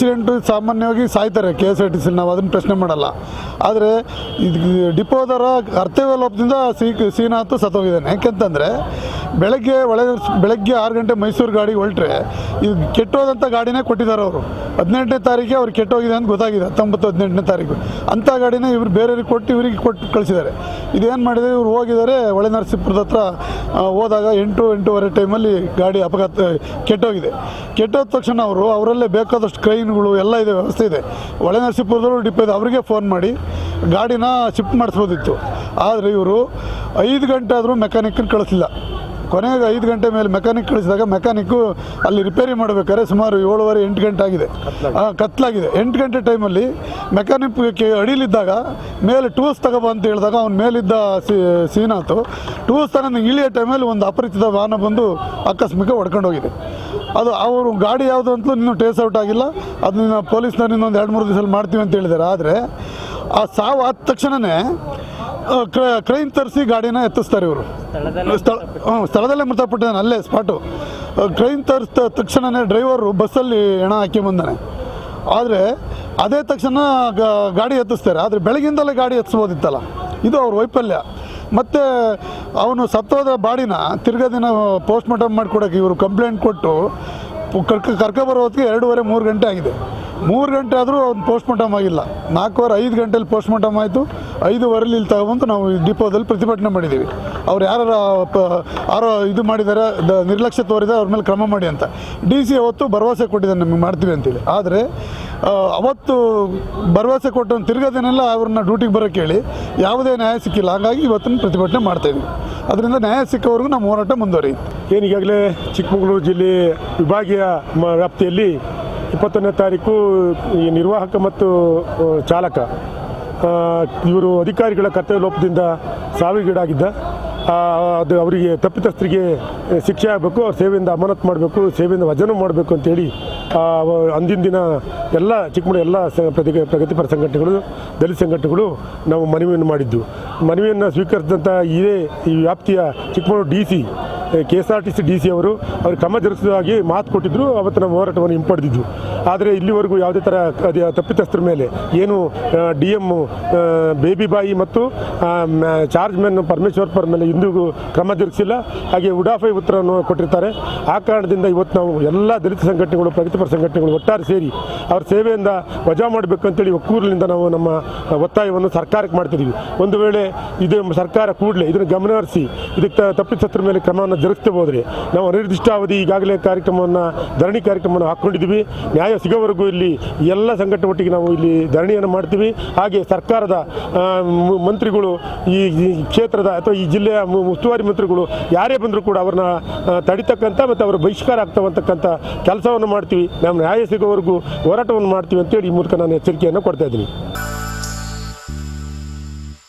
Accident ಸಾಮಾನ್ಯವಾಗಿ ಸಾಯ್ತಾರೆ K S R T C ನಾವು ಅದನ್ನು ಪ್ರಶ್ನೆ ಮಾಡಲ್ಲ. ಆದರೆ ಇದು ಡಿಪೋದರ ಕರ್ತವ್ಯ ಲೋಪದಿಂದ ಸಿ ಶ್ರೀನಾಥ್ ಸತ್ತೋಗಿದ್ದಾನೆ. ಯಾಕೆಂತಂದರೆ ಬೆಳಗ್ಗೆ ಒಳ ಬೆಳಗ್ಗೆ ಆರು ಗಂಟೆ ಮೈಸೂರು ಗಾಡಿ ಹೊರಟ್ರೆ ಇದು ಕೆಟ್ಟೋದಂಥ ಗಾಡಿನೇ ಕೊಟ್ಟಿದ್ದಾರೆ ಅವರು. ಹದಿನೆಂಟನೇ ತಾರೀಕಿಗೆ ಅವ್ರು ಕೆಟ್ಟೋಗಿದೆ ಅಂತ ಗೊತ್ತಾಗಿದೆ. ಹತ್ತೊಂಬತ್ತು, ಹದಿನೆಂಟನೇ ತಾರೀಕು ಅಂಥ ಗಾಡಿನ ಇವರು ಬೇರೆಯವ್ರಿಗೆ ಕೊಟ್ಟು ಇವರಿಗೆ ಕೊಟ್ಟು ಕಳಿಸಿದ್ದಾರೆ. ಇದೇನು ಮಾಡಿದೆ ಇವ್ರು ಹೋಗಿದ್ದಾರೆ ಒಳೆ ನರಸೀಪುರದ ಹತ್ರ ಹೋದಾಗ ಎಂಟು, ಎಂಟೂವರೆ ಟೈಮಲ್ಲಿ ಗಾಡಿ ಅಪಘಾತ, ಕೆಟ್ಟೋಗಿದೆ. ಕೆಟ್ಟೋದ ತಕ್ಷಣ ಅವರು, ಅವರಲ್ಲೇ ಬೇಕಾದಷ್ಟು ಕ್ರೈನ್ಗಳು ಎಲ್ಲ ಇದೆ ವ್ಯವಸ್ಥೆ ಇದೆ. ಒಳೆ ನರಸೀಪುರದಲ್ಲೂ ಡಿಪೋ ಇದೆ. ಅವರಿಗೆ ಫೋನ್ ಮಾಡಿ. ಗಾಡಿನ ಶಿಫ್ಟ್ ಮಾಡಿಸ್ಬೋದಿತ್ತು. ಆದರೆ ಇವರು ಐದು ಗಂಟೆ ಆದರೂ ಮೆಕ್ಯಾನಿಕ್ನ ಕಳಿಸಿಲ್ಲ. ಕೊನೆಗೆ ಐದು ಗಂಟೆ ಮೇಲೆ ಮೆಕ್ಯಾನಿಕ್ ಕಳಿಸಿದಾಗ ಮೆಕ್ಯಾನಿಕ್ಕು ಅಲ್ಲಿ ರಿಪೇರಿ ಮಾಡಬೇಕಾದ್ರೆ ಸುಮಾರು ಏಳುವರೆ ಎಂಟು ಗಂಟೆ ಆಗಿದೆ. ಕತ್ಲಾಗಿದೆ. ಎಂಟು ಗಂಟೆ ಟೈಮಲ್ಲಿ ಮೆಕ್ಯಾನಿಕ್ ಅಡಿಲಿದ್ದಾಗ ಮೇಲೆ ಟೂಲ್ಸ್ ತಗೋಬ ಅಂತ ಹೇಳಿದಾಗ ಅವ್ನ ಮೇಲಿದ್ದ ಸಿ ಶ್ರೀನಾಥ್ ಟೂಲ್ಸ್ ತಗೊಂಡು ಇಳಿಯೋ ಟೈಮಲ್ಲಿ ಒಂದು ಅಪರಿಚಿತ ವಾಹನ ಬಂದು ಆಕಸ್ಮಿಕ ಹೊಡ್ಕೊಂಡು ಹೋಗಿದೆ ಅದು ಅವರು ಗಾಡಿ ಯಾವುದು ಅಂತಲೂ ಇನ್ನೂ ಟೇಸ್ ಔಟ್ ಆಗಿಲ್ಲ. ಅದನ್ನ ಪೊಲೀಸ್ನವ್ರು ಇನ್ನೊಂದು ಎರಡು ಮೂರು ದಿವಸದಲ್ಲಿ ಮಾಡ್ತೀವಿ ಅಂತ ಹೇಳಿದ್ದಾರೆ. ಆದರೆ ಆ ಸಾವು ಆದ ತಕ್ಷಣವೇ ಕ್ರೈನ್ ತರಿಸಿ ಗಾಡಿನ ಎತ್ತಿಸ್ತಾರೆ ಇವರು. ಸ್ಥಳ ಹ್ಞೂ ಸ್ಥಳದಲ್ಲೇ ಮೃತಪಟ್ಟಿದ್ದಾನೆ ಅಲ್ಲೇ ಸ್ಪಾಟು. ಕ್ರೈನ್ ತರಿಸಿದ ತಕ್ಷಣವೇ ಡ್ರೈವರು ಬಸ್ಸಲ್ಲಿ ಹೆಣ ಹಾಕಿ ಬಂದಾನೆ. ಆದರೆ ಅದೇ ತಕ್ಷಣ ಗ- ಗಾಡಿ ಎತ್ತಿಸ್ತಾರೆ. ಆದರೆ ಬೆಳಗಿಂದಲೇ ಗಾಡಿ ಎತ್ತಿಸ್ಬೋದಿತ್ತಲ್ಲ ಇದು ಅವ್ರ ವೈಫಲ್ಯ. ಮತ್ತು ಅವನು ಸತ್ತೋದ ಬಾಡಿನ, ತಿರ್ಗಾ ದಿನ ಪೋಸ್ಟ್ ಮಾರ್ಟಮ್ ಮಾಡಿಕೊಡೋಕೆ ಇವರು ಕಂಪ್ಲೇಂಟ್ ಕೊಟ್ಟು ಕರ್ಕ ಕರ್ಕೊಬರೋ ಹೊತ್ತಿಗೆ ಎರಡೂವರೆ, ಮೂರು ಗಂಟೆ ಆಗಿದೆ. ಮೂರು ಗಂಟೆ ಆದರೂ ಅವ್ನು ಪೋಸ್ಟ್ ಮಾರ್ಟಮ್ ಆಗಿಲ್ಲ. ನಾಲ್ಕೂವರೆ, ಐದು ಗಂಟೆಲಿ ಪೋಸ್ಟ್ಮಾರ್ಟಮ್ ಆಯಿತು. ಐದುವರೆಲಿ ಇಲ್ಲಿ ತಗೊಬಂದು ನಾವು ಡಿಪೋದಲ್ಲಿ ಪ್ರತಿಭಟನೆ ಮಾಡಿದ್ದೀವಿ. ಅವ್ರು ಯಾರು ಯಾರೋ ಇದು ಮಾಡಿದ್ದಾರೆ ನಿರ್ಲಕ್ಷ್ಯ ತೋರಿದರೆ, ಅವ್ರ ಮೇಲೆ ಕ್ರಮ ಮಾಡಿ ಅಂತ. ಡಿ ಸಿ ಅವತ್ತು ಭರವಸೆ ಕೊಟ್ಟಿದ್ದಾನೆ ನಮಗೆ ಮಾಡ್ತೀವಿ ಅಂತೇಳಿ. ಆದರೆ ಅವತ್ತು ಭರವಸೆ ಕೊಟ್ಟು ತಿರ್ಗೋದೇನೆಲ್ಲ ಅವ್ರನ್ನ ಡ್ಯೂಟಿಗೆ ಬರೋಕ್ಕೆ ಹೇಳಿ, ಯಾವುದೇ ನ್ಯಾಯ ಸಿಕ್ಕಿಲ್ಲ. ಹಾಗಾಗಿ ಇವತ್ತಿನ ಪ್ರತಿಭಟನೆ ಮಾಡ್ತಾಯಿದ್ವಿ ಅದರಿಂದ ನ್ಯಾಯ ಸಿಕ್ಕವರೆಗೂ ನಮ್ಮ ಹೋರಾಟ ಮುಂದುವರಿಯುತ್ತೆ. ಏನು ಈಗಾಗಲೇ ಚಿಕ್ಕಮಗಳೂರು ಜಿಲ್ಲೆ ವಿಭಾಗೀಯ ವ್ಯಾಪ್ತಿಯಲ್ಲಿ ಇಪ್ಪತ್ತೊಂದನೇ ತಾರೀಕು ಈ ನಿರ್ವಾಹಕ ಮತ್ತು ಚಾಲಕ ಇವರು ಅಧಿಕಾರಿಗಳ ಕರ್ತವ್ಯ ಲೋಪದಿಂದ ಸಾವಿಗೀಡಾಗಿದ್ದ ಅದು ಅವರಿಗೆ ತಪ್ಪಿತಸ್ಥರಿಗೆ ಶಿಕ್ಷೆ ಆಗಬೇಕು, ಅವ್ರ ಸೇವೆಯಿಂದ ಅಮಾನತ್ ಮಾಡಬೇಕು, ಸೇವೆಯಿಂದ ವಜನ ಮಾಡಬೇಕು ಅಂತೇಳಿ ಅಂದಿನ ದಿನ ಎಲ್ಲ ಚಿಕ್ಕಮಗಳೂರು ಎಲ್ಲ ಪ್ರತಿ ಪ್ರಗತಿಪರ ಸಂಘಟನೆಗಳು, ದಲಿತ ಸಂಘಟನೆಗಳು ನಾವು ಮನವಿಯನ್ನು ಮಾಡಿದ್ದು. ಮನವಿಯನ್ನು ಸ್ವೀಕರಿಸಿದಂಥ ಇದೇ ಈ ವ್ಯಾಪ್ತಿಯ Chikkamagaluru D C K S R T C D C ಅವರು ಅವರು ಕ್ರಮ ಜರುಗಿಸುವುದಾಗಿ ಮಾತು ಕೊಟ್ಟಿದ್ದರು ಅವತ್ತು ನಮ್ಮ ಹೋರಾಟವನ್ನು ಹಿಂಪಡೆದಿದ್ದು. ಆದರೆ ಇಲ್ಲಿವರೆಗೂ ಯಾವುದೇ ಥರ ತಪ್ಪಿತಸ್ಥರ ಮೇಲೆ ಏನು ಡಿ ಎಂ ಬೇಬಿ ಬಾಯಿ ಮತ್ತು ಚಾರ್ಜ್ ಮ್ಯಾನ್ ಪರಮೇಶ್ವರ್ ಮೇಲೆ ಇಂದಿಗೂ ಕ್ರಮ ಜರುಗಿಸಿಲ್ಲ. ಹಾಗೆ ಉಡಾಫೈ ಉತ್ತರವನ್ನು ಕೊಟ್ಟಿರ್ತಾರೆ. ಆ ಕಾರಣದಿಂದ ಇವತ್ತು ನಾವು ಎಲ್ಲ ದಲಿತ ಸಂಘಟನೆಗಳು, ಪ್ರಗತಿಪರ ಸಂಘಟನೆಗಳು ಒಟ್ಟಾರೆ ಸೇರಿ ಅವ್ರ ಸೇವೆಯಿಂದ ವಜಾ ಮಾಡಬೇಕು ಅಂತೇಳಿ ಒಕ್ಕೂರಿನಿಂದ ನಾವು ನಮ್ಮ ಒತ್ತಾಯವನ್ನು ಸರ್ಕಾರಕ್ಕೆ ಮಾಡ್ತಿದ್ದೀವಿ. ಒಂದು ವೇಳೆ ಇದು ಸರ್ಕಾರ ಕೂಡಲೇ ಇದನ್ನು ಗಮನಹರಿಸಿ ಇದಕ್ಕೆ ತಪ್ಪಿತಸ್ಥರ ಮೇಲೆ ಕ್ರಮವನ್ನು ಜರುಗಿಸ್ತಾ ಹೋದರೆ ನಾವು ಅನಿರ್ದಿಷ್ಟಾವಧಿ ಈಗಾಗಲೇ ಕಾರ್ಯಕ್ರಮವನ್ನು, ಧರಣಿ ಕಾರ್ಯಕ್ರಮವನ್ನು ಹಾಕ್ಕೊಂಡಿದ್ದೀವಿ. ನ್ಯಾಯ ಸಿಗೋವರೆಗೂ ಇಲ್ಲಿ ಎಲ್ಲ ಸಂಘಟನೆ ಒಟ್ಟಿಗೆ ನಾವು ಇಲ್ಲಿ ಧರಣಿಯನ್ನು ಮಾಡ್ತೀವಿ. ಹಾಗೆ ಸರ್ಕಾರದ ಮಂತ್ರಿಗಳು ಈ ಕ್ಷೇತ್ರದ ಅಥವಾ ಈ ಜಿಲ್ಲೆಯ ಉಸ್ತುವಾರಿ ಮಂತ್ರಿಗಳು ಯಾರೇ ಬಂದರೂ ಕೂಡ ಅವ್ರನ್ನ ತಡಿತಕ್ಕಂಥ ಮತ್ತು ಅವರ ಬಹಿಷ್ಕಾರ ಆಗ್ತವಂತಕ್ಕಂಥ ಕೆಲಸವನ್ನು ಮಾಡ್ತೀವಿ. ನಾವು ನ್ಯಾಯ ಸಿಗೋವರೆಗೂ ಹೋರಾಟವನ್ನು ಮಾಡ್ತೀವಿ ಅಂತೇಳಿ ಈ ಮೂಲಕ ನಾನು ಎಚ್ಚರಿಕೆಯನ್ನು ಕೊಡ್ತಾ ಇದ್ದೀನಿ.